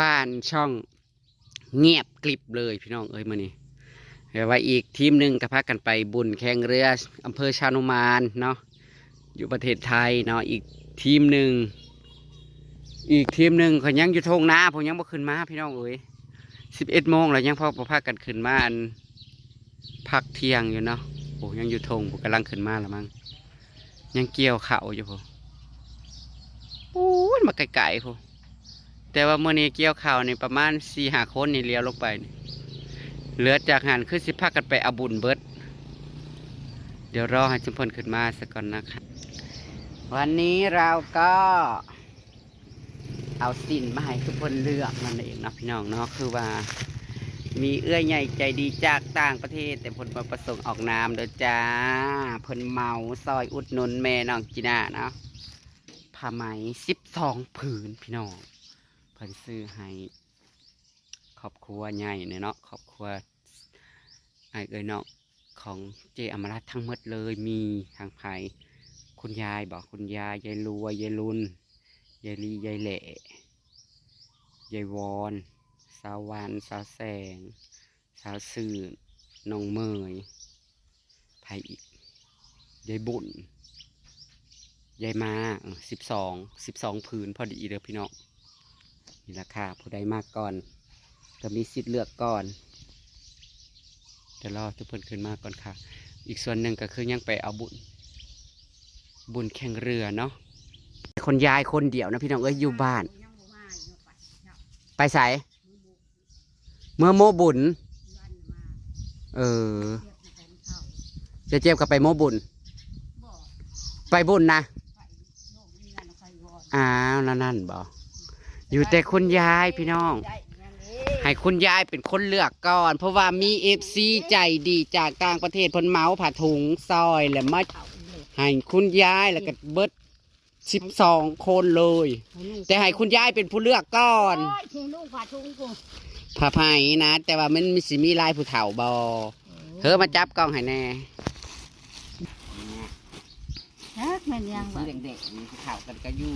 บ้านช่องเงียบกลิบเลยพี่น้องเอ้ยมื่อนี้เดี๋ยวไว่าอีกทีมหนึ่งก็พากันไปบุญแข่งเรืออำเภอชานุมานเนาะอยู่ประเทศไทยเนาะอีกทีมหนึ่งอีกทีมหนึ่งเขายังอยู่ทงนาผมยังบ่ขึ้นมาพี่น้องเอ้ยสิบเอ็ดโมงแล้วยังพอประพากันขึ้นมาอันพักเที่ยงอยู่เนาะโอ้ยังอยู่ทงผมกำลังขึ้นมาแล้วมั้งยังเกี่ยวเข่าอยู่ผมโอ้ยมาไกลๆผม แต่ว่าเมื่อนี้เกี่ยวข่าวนี่ประมาณสี่หาคนนี่เลี้ยวลงไปนี่เหลือจากหันคือสิพากันไปอาบุญเบิด เดี๋ยวรอให้จุมพลขึ้นมาสักก่อนนะคะวันนี้เราก็เอาสินมาให้ทุกคนเลือกนั่นเองนะพี่น้องเนาะคือว่า มีเอื้อใหญ่ใจดีจากต่างประเทศ แต่ผลประสงค์ออกนามเด้อจ้าเพิ่นเมาซอยอุดหนุนแม่น้องจีน่าเนาะผ้าไหมสิบสองผืนพี่น้อง เพิ่นซื้อให้ครอบครัวใหญ่เนี่ยเนาะครอบครัวไอ้เอ้ยเนาะของเจอมรัตทั้งหมดเลยมีทางไผคุณยายบอกคุณยายยายรัวยายลุนยายลียายแหล่ยายวอนสาววานสาวแสง สาวสื่อน้องเมยไผอีกยายบุญยายมาสิบสองสิบสองผืนพอดีเด้อพี่น้อง นี่ราคาผู้ใดมากก่อน ก็มีสิทธิ์เลือกก่อนเดี๋ยวรอทุกคนขึ้นมาก่อนค่ะ อีกส่วนหนึ่งก็คือยังไปเอาบุญ บุญแข่งเรือเนาะคนยายคนเดียวนะพี่น้องเอ้ยอยู่บ้าน ไปใส่เมื่อโมบุญ เออเจะเจ็บกับไปโมบุญ ไปบุญนะอ้าวนั่นนั่นบอก อยู่แต่คุณยายพี่น้อง ให้คุณยายเป็นคนเลือกก่อน เพราะว่ามีเอฟซีใจดีจากต่างประเทศเพิ่นเมาผ่าถุงซอยแล้วมาให้คุณยายแล้วก็เบิดสิบสองคนเลย แต่ให้คุณยายเป็นผู้เลือกก่อนโยทิ้งลูกผ่าทุ่งกูผ่าไผ่นะ แต่ว่ามันมีสิมีลายผู้เฒ่าบอเธอมาจับกล้องให้แน่เฮ้ยแม่นยังสีบ่เด็กๆนี่ผู้เฒ่ากันก็อยู่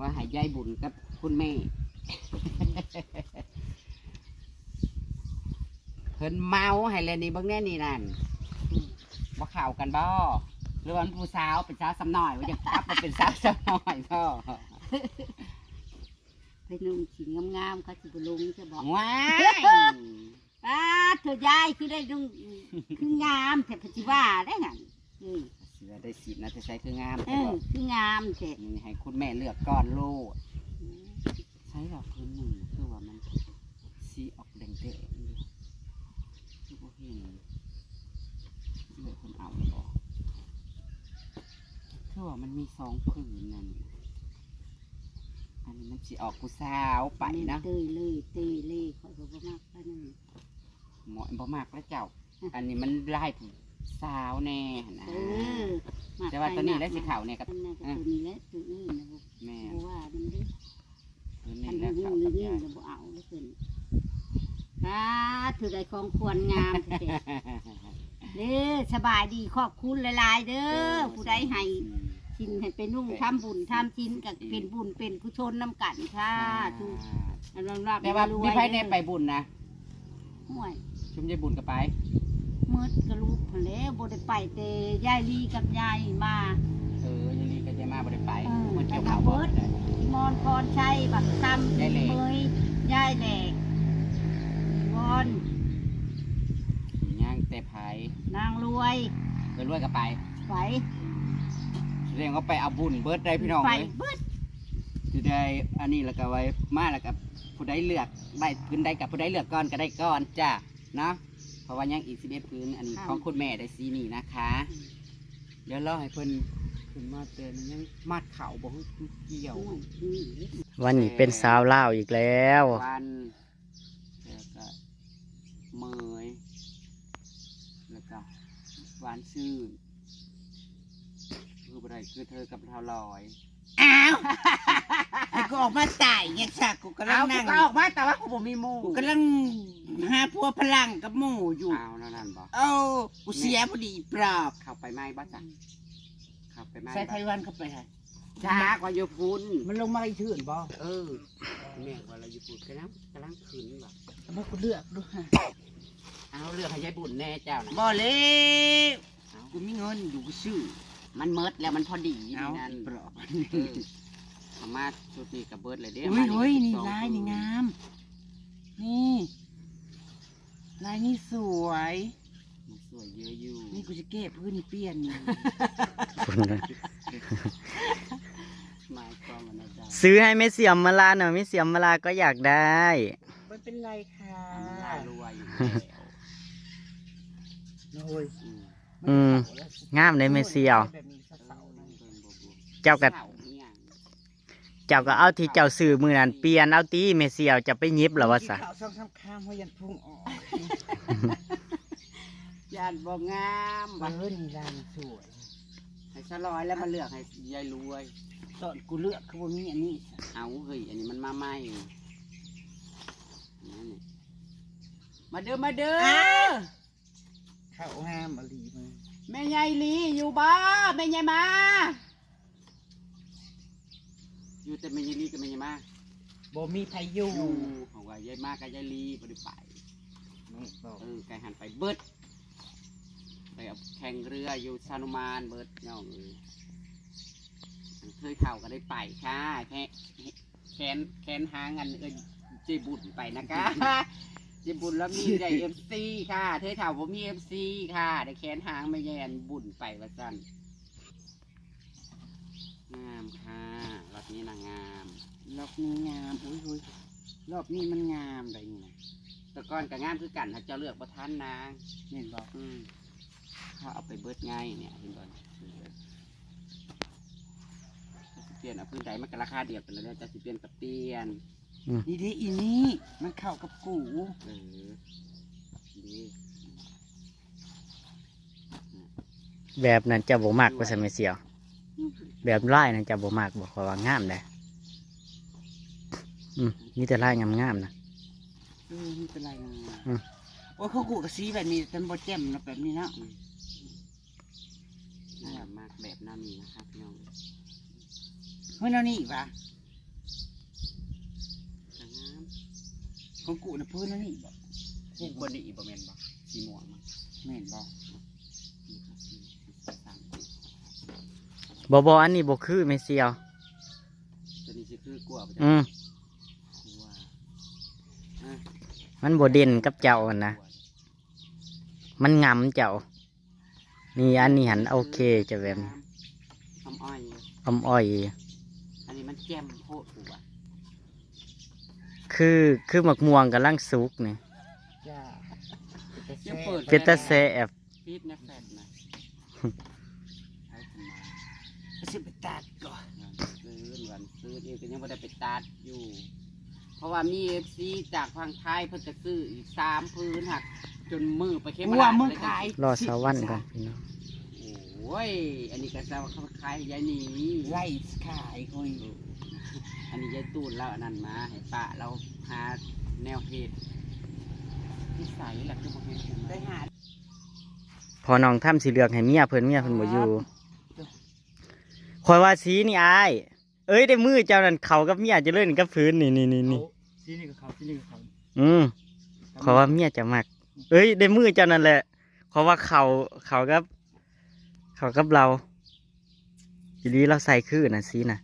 ว่าให้ยายบุญกับ คุณแม่ เพิ่นเมาให้เลยนี่เบางแน่นี่นั่นบ่เข่ากันบ่หรือว่ามันผู้สาวเป็นสาวสำน้อยว่าจะกลับมาเป็นสาวสำน้อยบ่ไปนุ่งสีงามๆเขาสิบ่ลงจะบอกว้ายป้าเธอยายคือได้นุ่งคืองามแต่ปัจจุบันได้หั่นเออเสือได้สิบนะจะใช้คืองามเอแต่อบ่คืองามแต่นี่ให้คุณแม่เลือกก้อนโลดใช้ดอกพื้นหนึ่งคือว่ามันสีออกแดงๆอยู่คือบ่เห็นเลือกคนเอาแล้วบอกคือว่ามันมีสองผืนนั่นอันนี้มันสิออกผู้สาวไปนะเตยเลยเตยเลยคอยบ่บ่มากปานนั้นหมอบ่มากแล้วเจ้า อันนี้มันลายผู้สาวแน่นะเออมกแต่ว่าตัวนี้ไปและสีขาวเนี่ยกับอันนั้นก็ตัวนี้และตัวนี้นะบ่แม่บ่ว่ามันเด้ตัว อันี้นและนี้ขาวนี่กับนี่ยายจะบ่เอาเลยเพิ่นป้าถือได้ของควรงามแต่เด้อสบายดีขอบคุณหลาย ๆ เด้อผู้ใดให้ชินให้เป็นนุ่งทำบุญทำชินกับเป็นบุญเป็นกุศลน้ำกันค่ะทุกอันนั้นรับแต่ว่าๆพี่ไพ่ในไปบุญนะห่วยชุมยายบุญก็ไปมืดกระลูกพนแหล้วบ่ได้ไปแต่ยายลีกับยายมา เออยายลีก็จะมาบ่ได้ไปเออมันเกี่ยวไปข่าวทำบ่เบิดได้ มอนพรชัยบักซ้ำยายแหลกเมยยายแหลกวอนย่างแต่ไผนางรวยเออรวยก็ไปไปเรียกว่าไปเอาบุญเบิดได้พี่น้องไปเลยเบิดสิได้อันนี้แล้วก็ไว้มาแล้วกับผู้ใดเลือกได้พื้นใดกับผู้ใดเลือกก่อนก็ได้ก่อนจ้ะเนาะเพราะว่ายังอีกสิบเอ็ดพื้นอันนี้ของคุณแม่ได้สีนี่นะคะ เดี๋ยวรอให้เพิ่น ขึ้นมาเตือนยังมัดเข่าบ่ฮู้เกี่ยวห่วยนี่วันนี้เป็นสาวเล่าวอีกแล้ววันแล้วก็เมยแล้วก็หวานชื่นคืออะไรคือเธอกับเท้าลอยอ้าวให้กูออกมาตายเนี่ยจ้ะกูกำลังเอานั่งก็ออกมาแต่ว่ากูบ่มีหมูกูกำลังหาพัวพลังกับหมู่อยู่เอานั่นนั่นบอกเอ้ากูเสียพอดีปลอบเข้าไปไหมบ้าจ้ะเข้า ไปไหมใส่ไทยวันเข้าไปฮะช้ากว่าอยู่พุ่นมันลงมาอีชื่นบ่เออแม่ว่าเราอยู่พุ่นกำลังกำลังขึ้นแบบมันก็เลือกดูฮะเอาเรื่องให้ยายบุญแน่เจ้านะบ่เลยเอากูมีเงินอยู่กูซื้อมันเมิดแล้วมันพอดีเอานั่นปลอกเออเอามาชุดนี้กับเบิร์ดเลยเด้อุ้ยมาเฮ้ยนี่สองลายนี่ตัวงาม นี่ลายนี่สวยมันส วยเยอะอยู่นี่กูจะเก็บพื้นนี่เปลี่ยนนี่คุณนะไม้กล้องมันนะจ๊ะซื้อให้ไม่เสียมมาลาหน่อยไม่เสียมมาลาก็อยากได้ ไม่เป็นไรค่ะมันลายรวยอยู่แล้วโอ้ยอืมอืม งามเลยไม่เสียว แบบนี้ซะเสาหน่อยเบิ่งบ่บ่เจ้าก็เสาอีหยังเจ้าก็เอาที่เจ้าซื้อมือนั้นเปลี่ยนเอาตีไม่เสียวจะไปยิบเหรอวะสะ กินข้าวสองสามคำหัวยันพุ่งออก ย่านบ่งามเอบ่อนี่ลายนี่สวยให้สลอยแล้วมาเลือกให้ยายรวย ตอนกูเลือกคือว่ามีอันนี้เอาเฮ้ยอันนี้มันมาใหม่นั่นนี่มาเด้อมาเด้อข้าวงามอลีมาแม่ยายลีอยู่บ้าแม่ยายมา อยู่แต่แม่ยายลีกับแม่ยายมาบ่มีไผอยู่อยู่เขาว่ายายมากับยายลีบ่ได้ไปนี่บอกเออไกหันไปเบิด ไปเอาแข่งเรืออยู่ชานุมานเบิดย่องเออเคยเข่าก็ได้ไปค่ะแค่แขนแขนหางอันเออเจบุญไปนะคะเจบุญแล้วมีได้เอฟซีค่ะเธอเถ่าผมมีเอฟซีค่ะได้แขนหางไม่แยนบุญไปว่าสั้นงามค่ะรอบนี้นางงามรอบนี้งามอุ้ยอุ้ยรอบนี้มันงามได้นี่นะแตะก้อนกับงามคือกันถ้าเจ้าเลือกประทานนางเห็นบอกอืม ถ้าเอาไปเบิดง่ายเนี่ยเห็นบ่เปลี่ยนเอาพื้นใดมันก็ราคาเดียวกันแล้วจะสิเปลี่ยนกับเปลี่ยนนี่ดิอีนี่มันเข้ากับกูเออดีแบบนั้นจะบ่มากกว่าสไม่เสียว แบบไล่นั้นจะบ่มากบอกว่างามเลยอืมนี่แต่ไล่งามๆนะ เออไม่เป็นไรนะอืม โอ้ยเขากูกับสีแบบนี้แต่บ่แจ่มนะแบบนี้นะ น่ามากแบบหน้ามีนะครับพี่น้องเฮ้ยแล้วนี่ปะสวยงามของกูนะพื้นแล้วนี่บอกสีบนนี้อีกประมาณบ่สีม่วงมั้งแม่นบอกนี่ครับสีสามสีบอบออันนี้บ่คือไม่เสียว ตัวนี้จะคือกลัวไปอืมกลัวอะมันบ่เด่นกับเจ้าหั่นนะ มันงำเจ้า นี่อันนี้หันโอเคจะแบบนี้อมอ้อย อมอ้อย อันนี้มันแจ่มโพดกูอะคือคือหมักม่วงกำลังสุกนี่จ้ายังเปิดเป็นตาแซ่บฟีดนะแฟดนะใช้สมาไปซื้อไปตัดก่อนซื้อวันซื้อเองก็ยังไม่ได้ไปตัดอยู่ เพราะว่ามีเอฟซีจากทางไทยเพิ่นจะซื้ออีกสามพื้นหัก จนมือไปเข้มกูราว่าชมึงเลยขายรอสวรรค์ก่อนพี่น้องโอ้ยอันนี้ก็จะเขาขายให้ยายหนีไล่ขายคุยอันนี้ยายตูนแล้วอันนั้นมาให้ป้าเราหาแนวเหตุนิสัยแหละคือบ่เฮ็ดจังไปได๋หาพอน้องทำสีเหลืองให้เมียเพิ่นเมียเพิ่นบ่อยู่คอยว่าสีนี่อาย เอ้ยได้มือเจ้านั่นเขากับเมียจะเล่นกับพื้นนี่นี่นี่นี่ซีนี่กับเขาซีนี่กับเขาอืมขอยว่าเมียจะมัก เอ้ยได้มือเจ้านั่นแหละขอยว่าเขาเขากับ เขากับเราทีนี้เราใส่คือน่ะสีน่ะ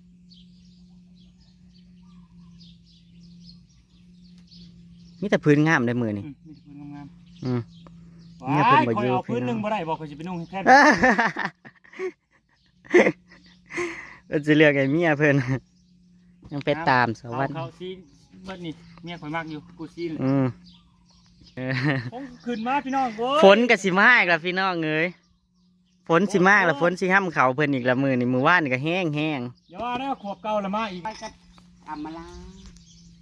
มีแต่พื้นงามได้มือนี่อืมมีแต่พื้นงามอืมๆเนี่ยว้ายเพิ่นบ่คอยอยู่เอาพื้นพี่น้องหนึ่งบ่ได้บอกคอยจะไปนุ่งแค่ก็จะเลือกไอ้เมียเพิ่นยังไปตามสเอาวรรค์เขาซีเบิดนี่เมียคอยมากอยู่กูซีเลยอืม เออผมขึ้นมาพี่น้องโว้ยฝนก็สิมาอีกแล้วพี่น้องเอ้ยฝนสิมาอีกแล้วฝนสิห้ำเขาเพิ่นอีกละมือนี่มือว่านนี่ก็แห้งแห้งอย่าว่าได้ขวบเก่าละมาอีกไปกับอำมาลา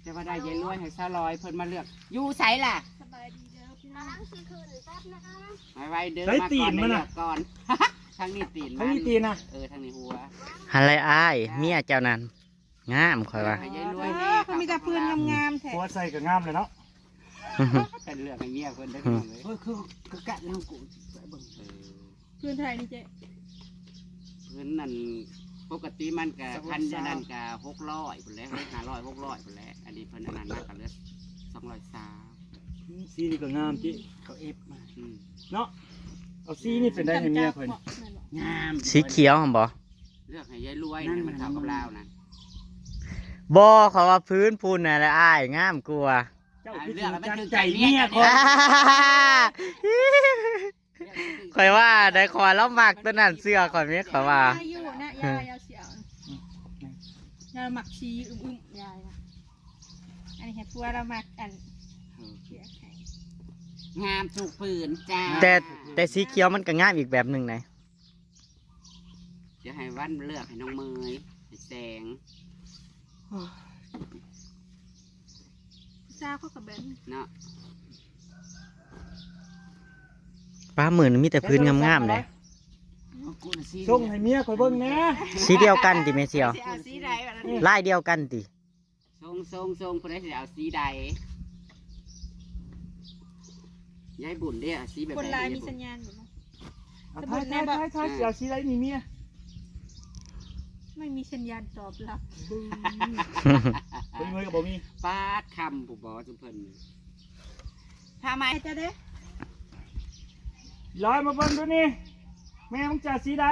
จะว่าได้ยายรวยให้ซาลอยเพิ่นมาเลือกอยู่ไสล่ะสบายดีเด้อพี่น้องสิคืนแป๊บนะคะไว้ไว้เดินใช้มาตีก่อนนได้มันเลืน่ะอกก่อน ทางนี้ตีนทั้งนี้ตีนนะเออทางนี้หัวหันไรอ้ายเมียเจ้านั้นงามคอยว่าให้ยายรวยแน่เขามีแต่ปืนงามๆแท้หัวใส่กับงามเลยเนาะ เป็นเลือกให้เมียเพิ่นได้พี่น้องเลยเฮ้ยคือคือกัดน้ำกูไปเบิ่งเออปืนไทยนี่เจ๊เพิ่นนั่นปกติมันก็พันอันนั้นก็หกร้อยพุ่นแหล้วห้าร้อยหกร้อยพุ่นแหล้วอันนี้เพิ่นอันนั้นมากก็เหลือสองร้อยสามสีนี่ก็งามจิเขาเอฟมาอืมเนาะเอาสีนี่เป็นได้ให้เมียข่อยนี่งามสีเขียวหั่นบ่เลือกให้ยายรวยนะมันเข้ากับเรานะบ่เขาว่าพื้นปูนน่ะแหละอ้ายงามกลัวา เจ้าเอาคือเลือกแล้วมันจังคือใจใจเมีเมียยข่อยข่อยว่าได้คอยแล้วมักตัวนั้นเสื้อข่อยมีข่อยว่า ยายอยู่นะยายเอาเสียวยายหมักชีอึมๆยายนะอันนี้เห็นพัวเราหมักอันเสียไข่งามถูกปืนจ้าแต่แต่สีเขียวมันก็งามอีกแบบหนึงนะเดี๋ยวให้วันเลือกให้น้องเมยให้แสงเจ้าเขากับแบนเนาะป้าหมื่นมีแต่พื้นงามๆเลยของกูน่ะสีส่งให้เมียข่อยเบิ่งแหน่สีเดียวกันติแม่เสียวสิเอาสีใดวะนั่นลายเดียวกันติทรงทรงทรงคนได้สิเอาสีใดยายบุญเด้อสีแบบคนใดลายยมีบุญสัญญาณอยู่นะเอาท้ายท้ายท้ายท้ายสิเอาสีใดนี่เมีย ไม่มีสัญญาณตอบรับเป็นเงยก็บ่มีปาดคำบุบอจุมเพิ่นทำไมไอ้จะได้ลอยมาเบิ่งดูนี่แม่มึงจะสีใด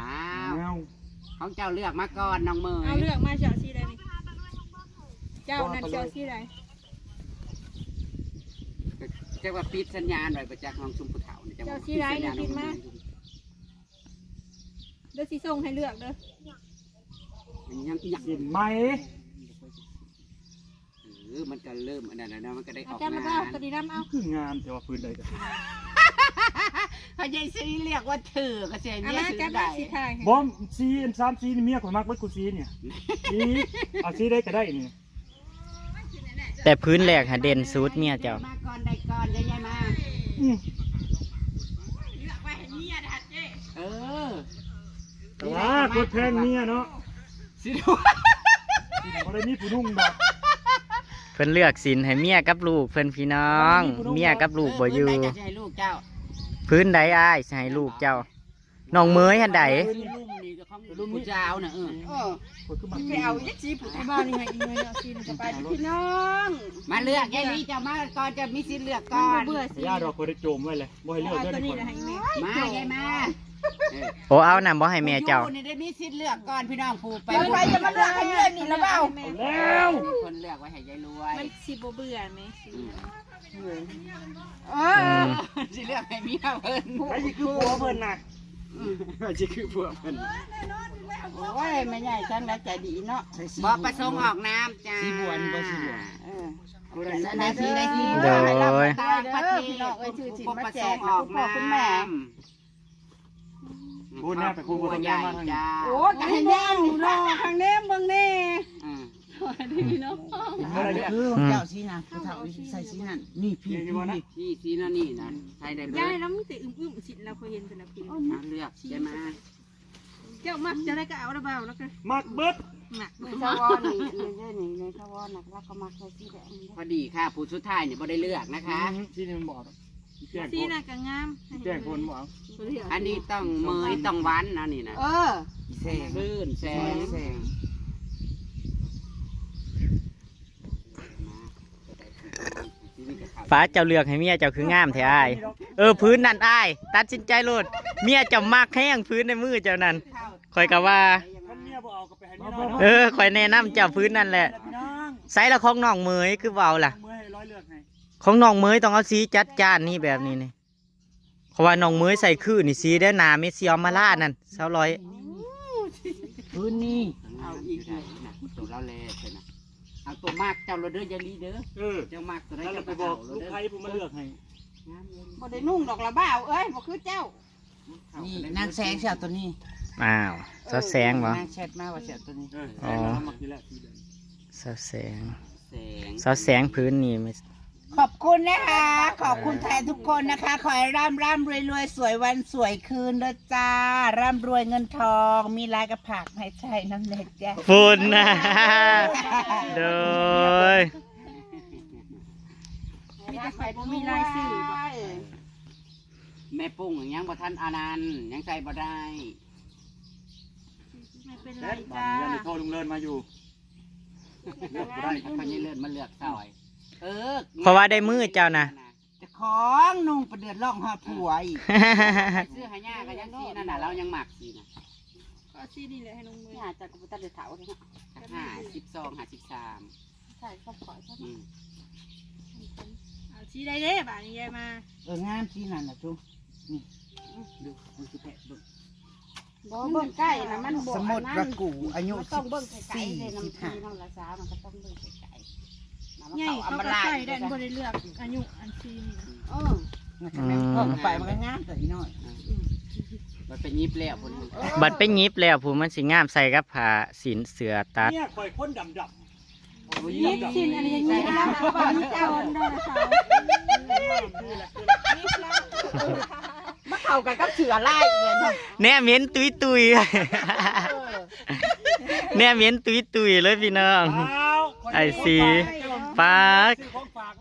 อ้าวเอาของเจ้าเลือกมาก่อนน้องเมเอายเลือกมาเจ้าสีใดนี่เจ้านั่นเจ้าสีใดเจ้าว่าปิดสัญญาณไว้ประจักษ์น้องชุมผู้เฒ่านี่เจ้าสีใดนี่กินมา เดี๋ยวสีส่งให้เลือกเด้อมันยังยังสินไหมเออมันก็เริ่มอันนั้นแล้วเนาะมันก็ได้อเอาอกจารย์มางาก็นตัวนี้น้ำเอาคืองามแต่ว่าพื้นใดกันเขาใจซีเรียกว่าถือก็เสียเอาเนี่ยมาซื้จัอบได้มาสีไทยให้บอมสีอันสามสีนี่เมียข่อยมักเบิดกูสีเนี่ยนี่เอาสีใดก็ได้นี่แต่พื้นแหลกหาเด่นสุดเมียเจ้ามาก่อนได้ก่อนยายๆมาอืมเออ แต่ว่ากดแพงเมียเนาะสิดูบ่ได้มีผู้นุ่งดอกเพิ่นเลือกสินให้เมียกับลูกเพิ่นพี่น้อง เมียกับลูกบ่อยู่เพิ่นได้จะให้ลูกเจ้าพื้นใดอ้ายสิให้ลูกเจ้าน้องเมยหันใดลุ่มนี่ก็ของผู้เจ้าน่ะเออเออข่อยคือมักไปเอาอีกสีผูกไอ้บ้านนี่ไงอีเมย์เอาสีนึงจะไปพี่น้องมาเลือกยายลีเจ้ามาก่อนจะมีสิทธิ์เลือกก่ก่ออนนเบื่อพสีญาดอกข่อยได้โจมไว้เลยบ่ให้เลือกเอาเด้อตัวนี่นี้ข่อยนะให้แม่มายายมาเออ โอ้เอานำบ่ให้แม่เจ้าผู้อยู่นี่ได้มีสิทธิ์เลือกก่อนพี่น้องผู้ไปไปไปจะมาเลือกให้เลือกนี่แล้วเปล่าแล้วมีคนเลือกไว้ให้ยายรวยมันสีบ่เบื่อไหมสีเออสิเลือกให้เมียเพิ่นไอ้นี่คือผัวเพิ่นน่ะจะคือพวกเพิ่นโอ้ยไม่ใหญ่ฉันแล้วใจดีเนาะบ่ประสงค์ออกน้ำจ้าสีบวนบ่สีบวนเออได้สีได้สีโดยต่างประเทศพี่น้องเอ้ยชื่อสินมาแจกออกคุณ พ่อคุณแม่พูดแน่ไปพูดบ่ต้องใหญ่แม่มาทางนี้จ้าโอ้กันให้แน่หนูรอทางแน่เบิ่งแน่อืมอะไรคือเจ้าสีน่ะผู้เฒ่าใส่สีนั่นนี่พี่นี่พี่บ่นะที่สีนั่นนี่นะใช้ได้เบิยายดแล้วมีแต่อึมๆสิเราเคยเห็นแต่ละปีมาเลือกใช่ไหมเจ้ามักจะได้ก็เอาระเบาแล้วก็มักเบิดหนักในทวอนนี่ในนี่ในทวอนน่ะแล้วก็มาใส่สีแดงนี่พอดีค่ะผู้สุดท้ายเนี่ยบ่ได้เลือกนะคะที่นี่มันบอกแจ้งสีคนน่ะก็งามแจ้งคนบ่เอาอันนี้ต้องเมยต้องหวันนะนี่นะเออ แสงลื่นแสงแสงฟ้าเจ้าเลือกให้เมียเจ้าคืองามแท้อ้ายเออพื้นนั่นอ้ายตัดสินใจโลดเมียเจ้ามักแห้งพื้นในมือเจ้านั่นข่อยก็ว่า ท่านเมียบ่เอาก็ไปให้เมียน้อยเนาะเออข่อยแนะนำเจ้าพื้นนั่นแหละพี่น้องใส่ละของน้องเมยคือเบาล่ะมือให้ร้อยเลือกให้ ของน้องเมยต้องเอาสีจัดจ้านนี่แบบนี้นี่เพราะว่าน้องเมยใส่คือนี่สีได้หนาเมสเซียมาล่านั่นเสาร้อยพื้นนี่เอาอีกหน่อยนะตัวเราแลใช่นะเอาตัวมากเจ้าเราเด้อยาลีเด้อเออเจ้ามากตัวไหนแล้วเราเจ้าไปก็บอเอากเราลูกเด้อไผ่ผมมาเลือกให้บ่ได้นุ่งดอกละบ้าวเอ้ยบ่คือเจ้านี่นางแสงเสียตัวนี้อ้าวเสาแสงบ่นางแชทมาว่าเสียตัวนี้เอออ๋อเรามักนี่แหละสีแดงเสาแสงแสงเสาแสงพื้นนี่ไม่ ขอบคุณนะคะ ขอบคุณแทนทุกคนนะคะ ขอให้ร่ำร่ำรวยรวยสวยวันสวยคืนเด้อจ้า ร่ำรวยเงินทอง มีลายกระผักให้ใช้น้ำเล็กจ้าฝุ่นนะโดยมีแต่ไข่บ่มีลายสื่อบ่มแม่ปุ้งยังบ่ทันอานันต์ยังใส่บ่ได้ไม่เป็นไรเด็ดบ้าจ้านเรียนโทรลุงเลินมาอยู่เลือกบ่ได้เขาจะเลื่อนมาเลือกซอย เออเพราะว่าได้มือเจ้านะจะของนุ่งประเดือดร้องหาผัวอีกเสื้อหายาก็ยังสีนั่นน่ะเรายังหมักสีน่ะก็ซีดีเลยให้น้องมือนี่อาจจะกูตัดเดือดเถาเลยนะห้าสิบสองห้าสิบสามใช่ก็ขอใช่ไหมอืมเอาซีได้เด้บ่านี้ยายมาเอองามสีนั่นน่ะจุนี่ดูดูสิแพะดูบ่เบิ่งใกล้นะมันบ่สมุดระกูอายุมันต้องเบิ่งไกลสี่ๆเลยน้ำสิบทีห้า น้ำละสามันก็ต้องเบิ่งไกลๆน้ำมัน ใหญ่เข้าอัเขามก็ราใส่ยได้บ่ได้เลือกอายุอันซีนี่เอออืมไปมันก็งามแต่อีน้อยมันเป็นยิบแล้วคนนี้บัดไปหยิบแล้วผู้มันสิงามใส่กับผ้าสินเสือตัดเนี่ยข่อยคนดำดำโอ้ยนี่ดำดำชินอันนี้ยังมีแล้วบ่านี้เจ้าได้ละสาวนี่แล้วมาเข้ากันกับเสือลายเลยเนาะแน่เหม็นตุยตุยแน่เหม็นตุยตุยเลยพี่น้องไอ้สี ปาก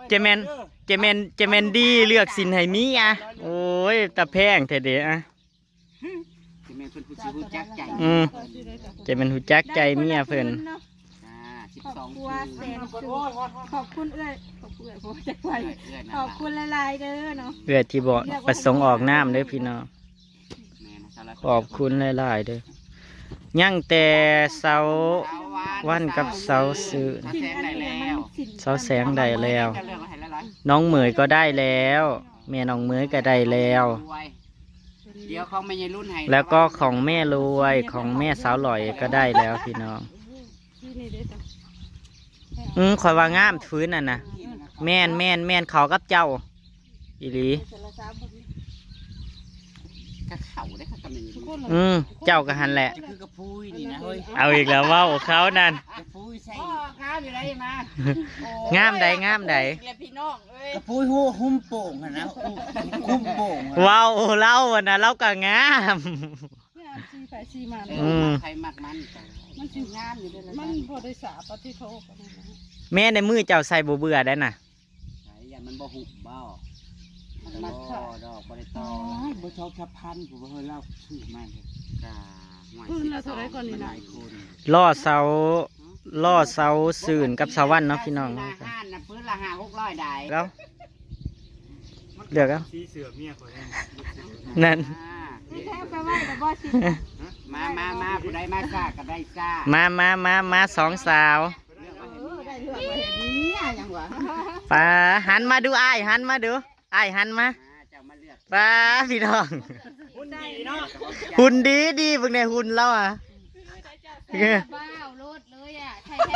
เจแมนเจแมนเจแมนดีเลือกสินให้มีอะโอ้ยตะแพงแท้เด้อะที่แม่นเพิ่นผู้ชิวจักใจอืมเจแมนหูจักใจเมียเพิ่นจ้าสิบขอบสองคุคืณแสอนสุดขอบคุณเอ้ยขอบคุณเอ้ยผมจะไปเอื้อนขอบคุณหลายๆเด้อเนาะเพื่อที่บอกประสงค์ออกน้ำเด้อพี่น้องแม่นะสารพัดขอบคุณหลายๆเด้อ ยังแต่เสาวันกับเสาซื้อเสาแสงได้แล้วเสาแสงได้แล้วจะเลือกมาให้ละร้อยน้องเหมยก็ได้แล้วแม่น้องเหมยก็ได้แล้วรวยเดี๋ยวของแม่ยายรุ่นให้แล้วก็ของแม่รวยของแม่สาวหลอยก็ได้แล้วพี่น้องที่นี่เด้อจ้ะอืมคอยว่างามฟื้นน่ะนะแม่นแม่นแม่นเขากับเจ้า อีหลี กระเข่าได้ค่ะกำลังอยู่อืมเจ้าก็หันแหละ คือกระพุ้ยนี่นะเฮ้ยเอาอีกแล้วเว่าเขานั่น กระพุ้ยใส่ข้าวอยู่ไรมางามใดงามใดกระพุ้ยหูหุ้มโป่งอะนะหุ้มโป่งอะเว้าเล่าวันนะเล่าก็งาม เนี่ยซีไปซีมาเออืม ใครมักมันจ้ะมันสิงามอยู่เด้อละมันพอได้สาปฏิโทษกันนะแม่ในมือเจ้าใส่บ่เบื่อได้น่ะใส่ยันมันบ่หุบเบ้า มันบ่ดอกบ่ได้ตอบ่ชอบชะพันผู้บ่เฮยเล่าชื่อมันกาหวายคืนละเท่าไรก่อนนี่หนะลายคนล่อเสาล่อเสาสื่นกับสวรรค์เนาะพี่น้องซื้อาหารนะพื้นละห้าหกร้อยได้แล้วเลือกเอาสีเสือเมียข่อยเองนั่นอ่านี่แทบก็ว่าแต่บ่สิมามามาผู้ใดมาซ่าก็ได้ซ่ามามามามาสองสาวเออได้เลือกไว้เห็นเนี่ยยังวะป้าหันมาดูอ้ายหันมาดู อ้ายหันมามาเจ้ามาเลือกป้าพี่น้องหุ่นดีเนาะหุ่นดีดีเพิ่งในหุ่นแล้วอะบ้าวรถเลยอะใช่ใช่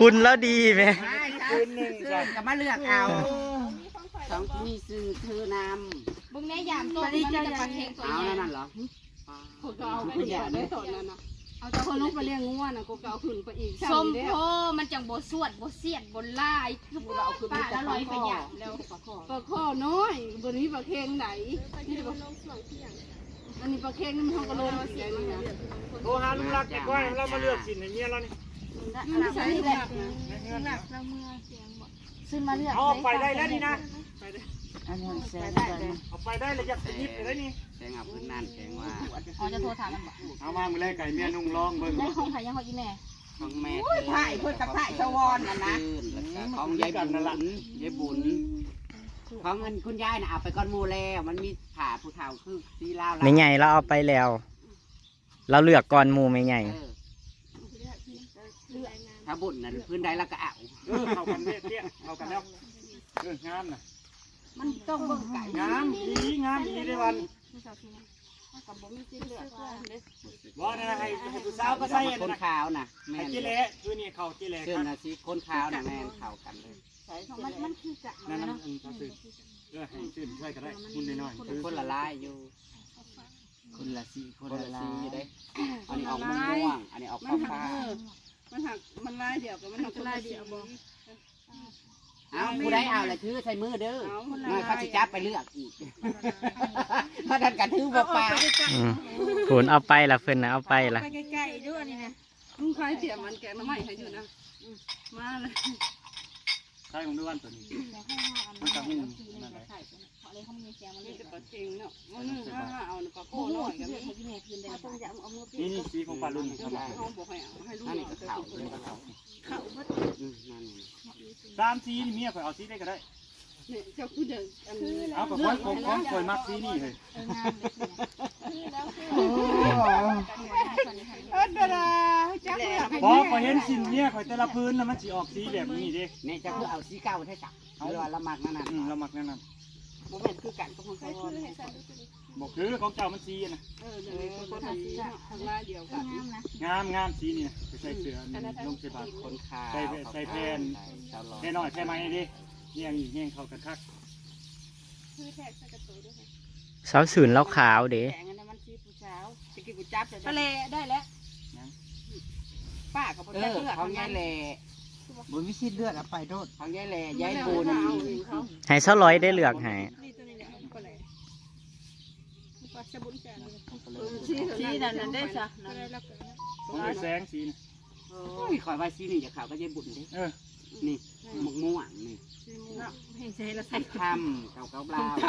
หุ่นแล้วดีไหมมาคืนหนึ่งก็มาเลือกเอาสองมีซื้อเธอนำบึงในยามตัวนี้จะปันเฮงตัวเอาใหญ่นั่นนั่นเหรอเขาก็เอาไปเลี้ยงได้ตอนนั้นน่ะ เอาแต่คนลงไปเลี้ยงงัวน่ะก็เอาขึ้นไปอีกส้มโพมันจังบ่สวดบ่เสียดบ่ลายคือบ่เอาขึ้นป้าแล้วลอยไปหยาบแล้วปลาข้อน้อยบนนี้ปลาเค็งไหนนี่ปลาอันนี้ปลาเค็งนี่มันเขาก็ลงเสียนี่นะโทรหาลุงรักดีกว่าเรามาเลือกสินให้เมียเรานี่มันไม่ใช่แหละหนักแล้วเมื่อเสียงบ่ซื้อมาเลือกเอาออกไปได้แล้วนี่นะ อันนี้แสงได้เลยเอาไปได้เลยอยากจะยิบไปได้นี่แสงเอาพื้นนั่นแสงว่าอ๋อจะโทรถามมันบ่เอามามือแรกไก่เมียนุ่งร้องเบิ่งได้ของไผยังของอีแม่ของแม่ถ่ายเพื่อกับถ่ายชวอนน่ะนะของยายบุญยายบุญของเงินคุณยายน่ะเอาไปก้อนหมูแล้ว มันมีผ่าผู้เฒ่าคือสีลาวไม่ใหญ่เราเอาไปแล้ว เราเลือกก่อนหมูไม่ใหญ่เออถ้าบุญนั่นพื้นใดแล้วก็เอาเออเข้ากันเตี้ยเตี้ยเข้ากันแล้วเอองามน่ะ มันต้องเบิ่งไก่งามดีงามดีได้วันกับบ่มีสิเลือกว่าเด้บ่นะให้ให้ผู้สาวก็ใส่อันคนนั้นขาวน่ะแม่ไอ้นจิเละคือนี่เขาจิเละเสื้อครับน่ะสีคนขาวน่ะแม่นเข้ากันเลยมันมันคือจักนั่นนั่นอืมเขาซื้อเออให้ซื้อช่วยก็ได้คุณน้อยๆคือคนละลายอยู่ คนละสีคนละสีอยู่เด้ อันนี้ออกม่วงๆอันนี้ออกมันหัฟ้ากมันหักมันลายเดียวกับมันหักลายเดียวบ่ๆ เอาผู้ใดเอาละถือใส่มือเด้อเอามันไม่เขาจะจับไปเลือกอีกเพราะดันกันถือบ่ปลาอืมผลเอาไปละเพิ่นนะเอาไปละ ไปใกล้ๆด้วยนี่นะลุงคายเสียมันแกงน้ำใหม่ให้อยู่นะมาเลย ใช่ของด้วยวันตัวนี้มันจะหุ้มนั่นแหละนี่จะปลาเค็งเนาะมันนึงถ้าเอาปลาโก้หน้อยก็เพื่มีอนให้แม่คืนได้ต้องจะเอามือนี่นี่สีของปลาลุงครับเขาบอกให้เอาให้ลูกอันนี้ก็เขาเเลยก็ขาเขาสามสีนี่เมียข่อยเอาสีได้ก็ได้นี่เจ้าคือเดินอันนี้เอากับค่อยของของข่อยมักสีนี่เลยเอองามเลยสิคือแล้วโอ้เออเด้อจักเลย บอกข่อยเห็นสินเมียข่อยแต่ละพื้นน่ะมันสิออกสีแบบนี้เด้นี่จะคือเอาสีเก่าให้จับเอาเรือละมักนั่นน่ะอืมเรามักแนั่นน่ะบ่แม่นคือกันกับของใครเขาคือให้ฉันดูสิบอกคือของเจ้ามันสีอะนะเออเดี๋ยวนี้คนทำสีทำลายเดียวกันงามนะงามงามสีนี่นะไปใส่เสื้อลงใส่บาตรคนขาวใส่ใส่แผ่นชาวลอยแน่น้อยใช่ไหมดิเฮียงเฮียงเข้ากันคักคือแท็กใส่กระตุ้ด้วยค่ะสาวสื่นแล้วขาวเด้แกงอันนั้นมันสีผู้เช้าสกิผู้จับจะทะเลได้แล้ว ป้ากับพ่อเอจักอเลือกของยายแหล่บุญวิชิตเลือกเอาไปโดดของยายแหล่ยายปูนเอาเขาให้สาวลอยได้เลือกให้นี่ตัวนี้แหละก็เลยปลาชะบุนจานเลยสีนั่นนั่นได้จ้ะก็ได้รับกันของไอ้แสงสีนะโอ้ยขอยว่าสีนี่จะขาวก็ยายบุญเด้เออนี่หมกม่วงนี่เนาะเห็นใจเราใส่ทำเก่าเก่าเปล่าท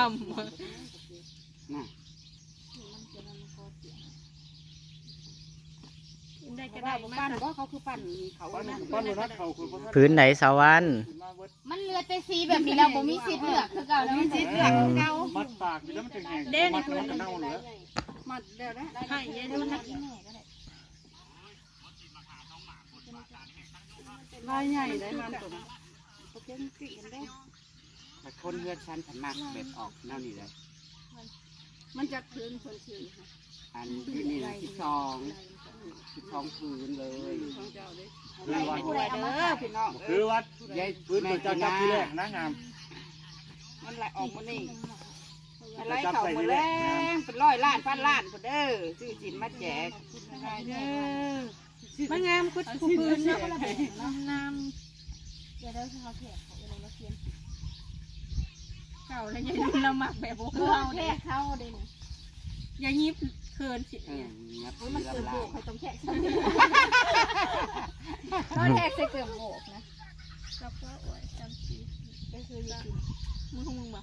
น่ะ ได้ก็ได้ปั้นก็เขาคือปั้นเขาปั้นนะปั้นนัทเขาคือพื้นไหนสาวรรค์มันเลือแต่สีแบบนี้เราบ่มีสิทธิ์เลือกคือเก่าแล้วมันสิทธิ์เลือกคือเก่ามัดปากแล้วมันจะแห้งเด่นมัดแล้วมันเน่าเลือมัดแล้วนะให้เย็นดูนะลายใหญ่ได้มันตัวนั้นโอเคมันติดกันได้แต่คนเลือกชั้นผันมากแบบออกแนวนี้เลยมันจะคืนคนชื่อค่ะอันที่นี่นะที่สอง ที่สองพื้นเลยของเจ้าเด้คือวัดผู้ใดเอามาค่ะพี่น้องคือวัดยายพื้นตัวเจ้าจับที่แรกนะงาม มันไหลออกมานี่มันไหลเข่ามาแรงเป็นร้อยล้านพันล้านคนเด้อซื้อจินมาแจกเด้อมันงามคุดคู่พื้นเนาะน้ำเดี๋ยวเราจะเอาแขกเขาอะไรมาเขียนเก่าแล้วยายดูเราหมักแบบโบคือราเอาณแขกเข้าเด้นี่ ยายยิบเคินสิเออเงียบเฮ้ยมันเกิดลำโบลากใครต้องแขกซ้ำก็แขกใส่เกิดโบกนะรับว่าโอ้ยจำสีก็คืออยู่กินมึงของมึงบ่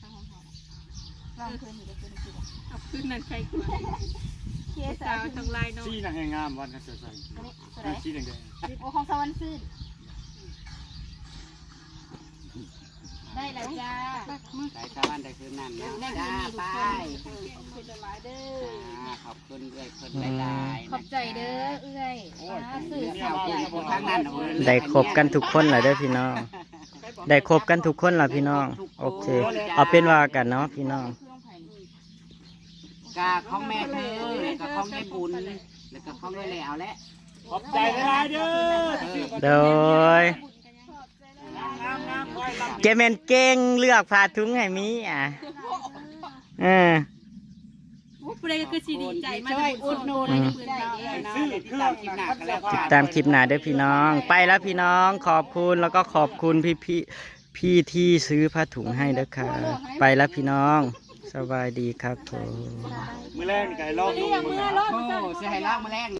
ข้าวหอมๆลองเพิ่นอยู่ก็เพิ่นกินเอาขึ้นนั่นใครกว่าเคียสาวทางลายน้องสีน่ะแห้งงามวันนั้นเสือใส่อันนี้ตัวไหนสีแดงโอ้ของสวรรค์ซื่น ได้แล้วจ้าได้ชาวบ้านได้คืนนั่นนะจ้าไปคือจะหลายเด้ออ่าขอบคุณด้วยคนหลายๆขอบใจเด้อเอ้ยป้าสื่อขอบคุณทางนั้นเอาเลยได้ครบกันทุกคนแหละเด้อพี่น้อง ได้ครบกันทุกคนล่ะพี่น้อง โอเค เอาเป็นว่ากันเนาะพี่น้องกาของแม่เธอแล้วก็ของแม่บุญแล้วก็ของแม่แหล่เอาละๆขอบใจหลายๆเด้อโดยงามงามๆคอยลำเจเมนเก่งเลือกผ้าถุงให้มีอะเออโอ้ผู้ใดก็คือสีดีใจมาช่วยอุดหนุนอืมได้เด้อนะเดี๋ยวติดตามคลิปหน้ากันแล้วกันตามคลิปหน้าเด้อพี่น้อง ไปแล้วพี่น้องขอบคุณแล้วก็ขอบคุณพี่พี่พี่ที่ซื้อผ้าถุงให้เด้อค่ะ ไปแล้วพี่น้องสบายดีครับผมมือแรกนี่ไก่ลองดูมือโอ้เสียให้ล่างมาแรง